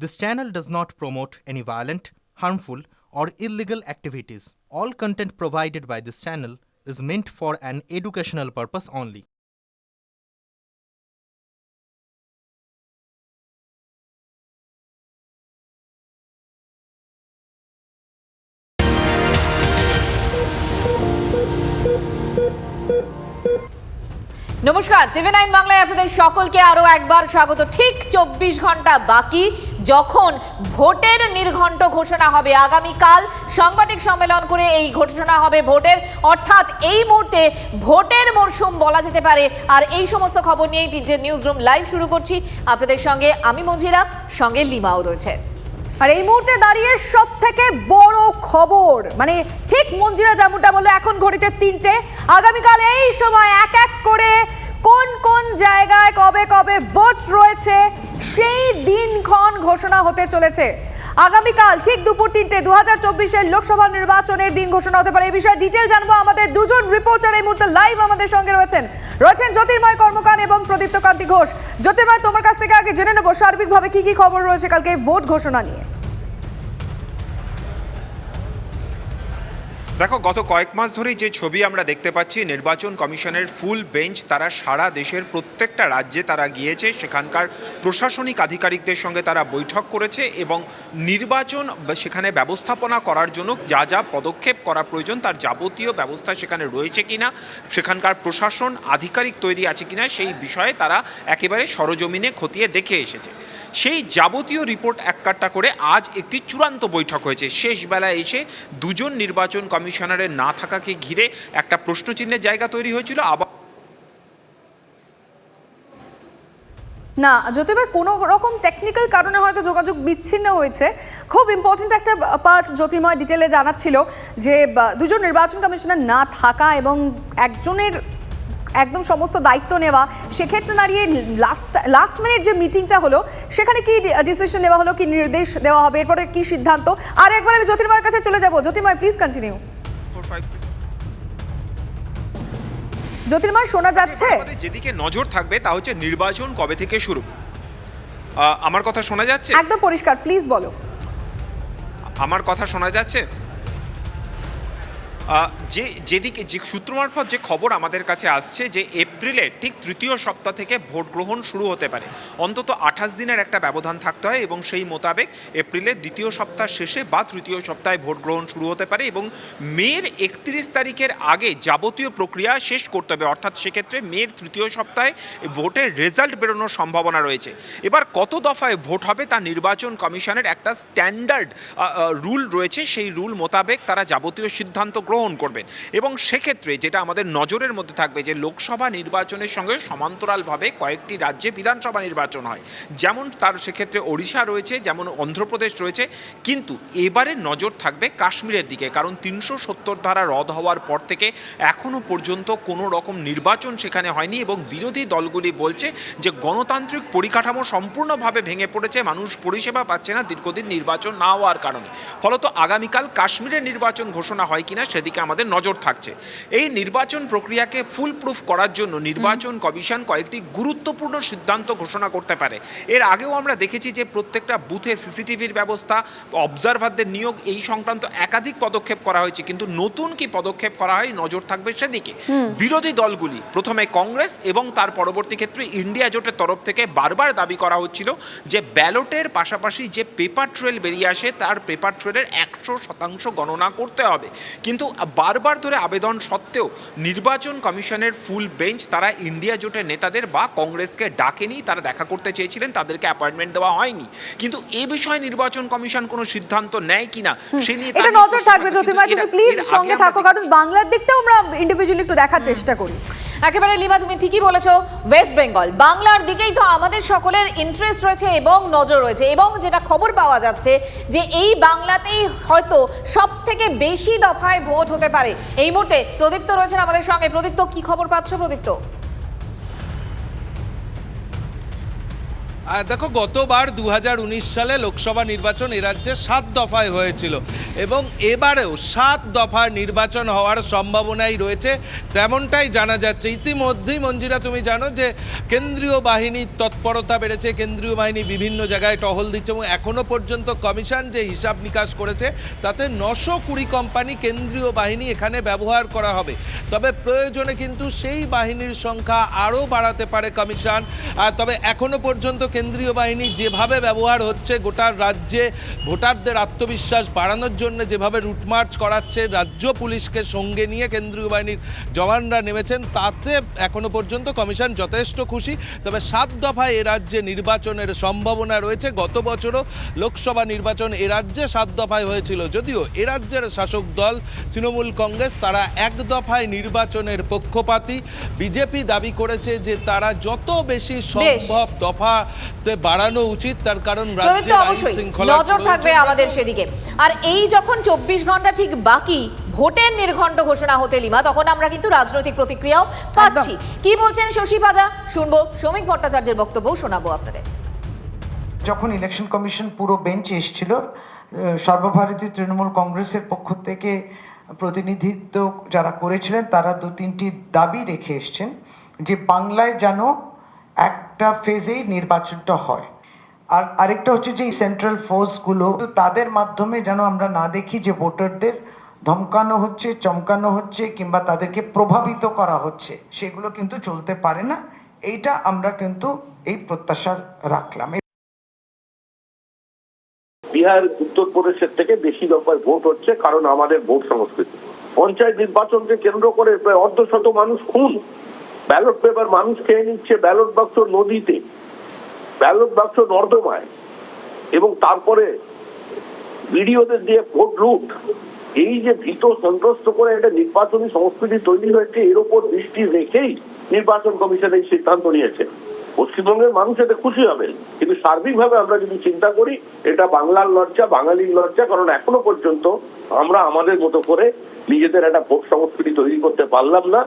This channel does not promote any violent, harmful, or illegal activities. All content provided by this channel is meant for an educational purpose only. নমস্কার TV nine বাংলায় আপনাদের সকলকে আরও একবার স্বাগত ঠিক চব্বিশ ঘণ্টা বাকি যখন ভোটের নির্ঘণ্ট ঘোষণা হবে, আগামীকাল সাংবাদিক সম্মেলন করে এই ঘোষণা হবে ভোটের। অর্থাৎ এই মুহূর্তে ভোটের মরশুম বলা যেতে পারে। আর এই সমস্ত খবর নিয়েই তিনটে নিউজ রুম লাইভ শুরু করছি। আপনাদের সঙ্গে আমি মঞ্জিরা, সঙ্গে লিমাও রয়েছে। আর এই মুহূর্তে দাঁড়িয়ে সব থেকে বড় খবর মানে ঠিক মঞ্জিরা যেমনটা বলল, এখন ঘড়িতে তিনটে। আগামীকাল এই সময় এক জায়গায় কবে কবে ভোট রয়েছে, সেই দিনক্ষণ ঘোষণা হতে চলেছে। আগামীকাল ঠিক দুপুর তিনটে দু হাজার চব্বিশের লোকসভা নির্বাচনের দিন ঘোষণা হতে পারে। এই বিষয়ে ডিটেল জানব আমাদের দুজন রিপোর্টার এই মুহূর্তে লাইভ আমাদের সঙ্গে রয়েছেন। রয়েছেন জ্যোতির্ময় কর্মকার এবং প্রদীপ্ত কান্তি ঘোষ। জ্যোতির্ময়, তোমার কাছ থেকে আগে জেনে নেব, সার্বিকভাবে কি কি খবর রয়েছে কালকে ভোট ঘোষণা নিয়ে। দেখো, গত কয়েক মাস ধরেই যে ছবি আমরা দেখতে পাচ্ছি, নির্বাচন কমিশনের ফুল বেঞ্চ, তারা সারা দেশের প্রত্যেকটা রাজ্যে তারা গিয়েছে, সেখানকার প্রশাসনিক আধিকারিকদের সঙ্গে তারা বৈঠক করেছে এবং নির্বাচন সেখানে ব্যবস্থাপনা করার জন্য যা যা পদক্ষেপ করা প্রয়োজন, তার যাবতীয় ব্যবস্থা সেখানে রয়েছে কিনা, সেখানকার প্রশাসন আধিকারিক তৈরি আছে কিনা, সেই বিষয়ে তারা একেবারে সরজমিনে খতিয়ে দেখে এসেছে। সেই যাবতীয় রিপোর্ট এককাট্টা করে আজ একটি চূড়ান্ত বৈঠক হয়েছে। শেষ বেলায় এসে দুজন নির্বাচন কমিশনারের না থাকাকে ঘিরে একটা প্রশ্নচিহ্নের জায়গা তৈরি হয়েছিল। আবার না জ্যোতিবার কোনো রকম টেকনিক্যাল কারণে হয়তো যোগাযোগ বিচ্ছিন্ন হয়েছে, খুব ইম্পর্টেন্ট একটা পার্ট জ্যোতির্ময় ডিটেলে জানাচ্ছিল যে দুজন নির্বাচন কমিশনার না থাকা এবং একজনের একদম সমস্ত দায়িত্ব নেওয়া, সেক্ষেত্রে দাঁড়িয়ে লাস্ট লাস্ট মিনিট যে মিটিংটা হলো, সেখানে কি ডিসিশন নেওয়া হলো, কি নির্দেশ দেওয়া হবে, এরপরে কি সিদ্ধান্ত? আর একবার আমি জ্যোতির্ময়ের কাছে চলে যাব। জ্যোতির্ময় প্লিজ কন্টিনিউ জ্যোতির্ময় শোনা যাচ্ছে? যেদিকে নজর থাকবে তা হচ্ছে নির্বাচন কবে থেকে শুরু? আমার কথা শোনা যাচ্ছে? একদম পরিষ্কার প্লিজ বলো। আমার কথা শোনা যাচ্ছে? যে যেদিকে যে সূত্র মারফত যে খবর আমাদের কাছে আসছে যে এপ্রিলের ঠিক তৃতীয় সপ্তাহ থেকে ভোট গ্রহণ শুরু হতে পারে। অন্তত আঠাশ দিনের একটা ব্যবধান থাকতে হয় এবং সেই মোতাবেক এপ্রিলের দ্বিতীয় সপ্তাহ শেষে বা তৃতীয় সপ্তাহে ভোট গ্রহণ শুরু হতে পারে এবং মের একত্রিশ তারিখের আগে যাবতীয় প্রক্রিয়া শেষ করতে হবে। অর্থাৎ সেক্ষেত্রে মের তৃতীয় সপ্তাহে ভোটের রেজাল্ট বেরোনোর সম্ভাবনা রয়েছে। এবার কত দফায় ভোট হবে তা নির্বাচন কমিশনের একটা স্ট্যান্ডার্ড রুল রয়েছে। সেই রুল মোতাবেক তারা যাবতীয় সিদ্ধান্ত গ্রহণ করবেন। এবং সেক্ষেত্রে যেটা আমাদের নজরের মধ্যে থাকবে যে লোকসভা নির্বাচনের সঙ্গে সমান্তরালভাবে কয়েকটি রাজ্যে বিধানসভা নির্বাচন হয়। যেমন তার সেক্ষেত্রে ওড়িশা রয়েছে, যেমন অন্ধ্রপ্রদেশ রয়েছে। কিন্তু এবারে নজর থাকবে কাশ্মীরের দিকে, কারণ তিনশো সত্তর ধারা রদ হওয়ার পর থেকে এখনও পর্যন্ত কোনো রকম নির্বাচন সেখানে হয়নি এবং বিরোধী দলগুলি বলছে যে গণতান্ত্রিক পরিকাঠামো সম্পূর্ণভাবে ভেঙে পড়েছে, মানুষ পরিষেবা পাচ্ছে না দীর্ঘদিন নির্বাচন না হওয়ার কারণে। ফলত আগামীকাল কাশ্মীরের নির্বাচন ঘোষণা হয় কিনা সেদিকে আমাদের নজর থাকছে। এই নির্বাচন প্রক্রিয়াকে ফুল প্রুফ করার জন্য নির্বাচন কমিশন কয়েকটি গুরুত্বপূর্ণ সিদ্ধান্ত ঘোষণা করতে পারে। এর আগেও আমরা দেখেছি যে প্রত্যেকটা বুথে সিসিটিভির ব্যবস্থা অবজারভারদের নিয়োগ এই সংক্রান্ত একাধিক পদক্ষেপ করা হয়েছে। কিন্তু নতুন কি পদক্ষেপ করা হয় নজর থাকবে সেদিকে। বিরোধী দলগুলি প্রথমে কংগ্রেস এবং তার পরবর্তী ক্ষেত্রে ইন্ডিয়া জোটের তরফ থেকে বারবার দাবি করা হচ্ছিল যে ব্যালটের পাশাপাশি যে পেপার ট্রেল বেরিয়ে আসে তার পেপার ট্রেলের একশো শতাংশ গণনা করতে হবে। কিন্তু বারবার ধরে আবেদন সত্ত্বেও নির্বাচন কমিশনের ফুল বেঞ্চ তারা ইন্ডিয়া জোটের নেতাদের বা কংগ্রেসকে ডাকেনি তারা দেখা করতে চেয়েছিলেন তাদেরকে অ্যাপয়েন্টমেন্ট দেওয়া হয়নি। কিন্তু এ বিষয়ে নির্বাচন কমিশন কোনো সিদ্ধান্ত নেয় কিনা সে নিয়ে এটা নজর থাকবে। তুমি প্লিজ সঙ্গে থাকো কারণ বাংলার দিকটাও আমরা ইন্ডিভিজুয়ালি একটু দেখার চেষ্টা করি। একেবারে লিবা, তুমি ঠিকই বলেছ ওয়েস্ট বেঙ্গল বাংলার দিকেই তো আমাদের সকলের ইন্টারেস্ট রয়েছে এবং নজর রয়েছে। এবং যেটা খবর পাওয়া যাচ্ছে যে এই বাংলাতেই হয়তো সব থেকে বেশি দফায় ভোট হতে পারে। এই মুহূর্তে প্রদীপ্ত রয়েছেন আমাদের সঙ্গে। প্রদীপ্ত, কি খবর পাচ্ছ প্রদীপ্ত? দেখো, গতবার দু হাজার উনিশ সালে লোকসভা নির্বাচন এ রাজ্যে সাত দফায় হয়েছিল এবং এবারেও সাত দফা নির্বাচন হওয়ার সম্ভাবনাই রয়েছে, তেমনটাই জানা যাচ্ছে। ইতিমধ্যেই মঞ্জিরা, তুমি জানো যে কেন্দ্রীয় বাহিনীর তৎপরতা বেড়েছে, কেন্দ্রীয় বাহিনী বিভিন্ন জায়গায় টহল দিচ্ছে এবং এখনও পর্যন্ত কমিশন যে হিসাব নিকাশ করেছে, তাতে নশো কুড়ি কোম্পানি কেন্দ্রীয় বাহিনী এখানে ব্যবহার করা হবে। তবে প্রয়োজনে কিন্তু সেই বাহিনীর সংখ্যা আরও বাড়াতে পারে কমিশন। আর তবে এখনও পর্যন্ত কেন্দ্রীয় বাহিনী যেভাবে ব্যবহার হচ্ছে গোটা রাজ্যে ভোটারদের আত্মবিশ্বাস বাড়ানোর জন্য যেভাবে রুটমার্চ করাচ্ছে রাজ্য পুলিশকে সঙ্গে নিয়ে কেন্দ্রীয় বাহিনীর জওয়ানরা নেমেছেন তাতে এখনও পর্যন্ত কমিশন যথেষ্ট খুশি। তবে সাত দফায় এ রাজ্যে নির্বাচনের সম্ভাবনা রয়েছে। গত বছরও লোকসভা নির্বাচন এ রাজ্যে সাত দফায় হয়েছিল। যদিও এ রাজ্যের শাসক দল তৃণমূল কংগ্রেস তারা এক দফায় নির্বাচনের পক্ষপাতী। বিজেপি দাবি করেছে যে তারা যত বেশি সম্ভব দফাতে বাড়ানো উচিত তার কারণ রাজ্যের আইন শৃঙ্খলা নজর থাকবে আমাদের সেদিকে। আর এই যখন চব্বিশ ঘণ্টা ঠিক বাকি ভোটের নির্ঘণ্ট ঘোষণা হতে লিমা তখন আমরা কিন্তু রাজনৈতিক প্রতিক্রিয়াও পাচ্ছি। কি বলছেন শশী পাজা? শুনব শ্রমিক ভট্টাচার্যের বক্তব্য শোনাবো আপনাদের। যখন ইলেকশন কমিশন পুরো বেঞ্চ এসেছিল সর্বভারতীয় তৃণমূল কংগ্রেসের পক্ষ থেকে প্রতিনিধিত্ব যারা করেছিলেন তারা দু তিনটি দাবি রেখে এসছেন যে বাংলায় যেন একটা ফেজেই নির্বাচনটা হয়। আর আরেকটা হচ্ছে যে সেন্ট্রাল ফোর্সগুলো তাদের মাধ্যমে যেন আমরা না দেখি যে ভোটারদের ধমকানো হচ্ছে, চমকানো হচ্ছে, কিংবা তাদেরকে প্রভাবিত করা হচ্ছে, সেগুলো কিন্তু চলতে পারে না। এইটা আমরা কিন্তু এই প্রত্যাশা রাখলাম। বিহার উত্তরপ্রদেশের থেকে বেশি দফায় ভোট হচ্ছে কারণ আমাদের ভোট সংস্কৃতি। পঞ্চায়েত নির্বাচনকে কেন্দ্র করে প্রায় অর্ধশত মানুষ খুন। ব্যালট পেপার মানুষ খেয়ে নিচ্ছে ব্যালট বাক্স নদীতে, ব্যালট বাক্স নর্দমায়। এবং তারপরে ভিডিওদের দিয়ে ভোট লুট, এই যে ভীত সন্ত্রস্ত করে একটা নির্বাচনী সংস্কৃতি তৈরি হয়েছে, এর উপর দৃষ্টি রেখেই নির্বাচন কমিশন এই সিদ্ধান্ত নিয়েছে। পশ্চিমবঙ্গের মানুষ এতে খুশি হবে কিন্তু সার্বিকভাবে আমরা যদি চিন্তা করি, এটা বাংলার লজ্জা, বাঙালির লজ্জা, কারণ এখনও পর্যন্ত আমরা আমাদের মতো করে নিজেদের একটা ভোট সংস্কৃতি তৈরি করতে পারলাম না।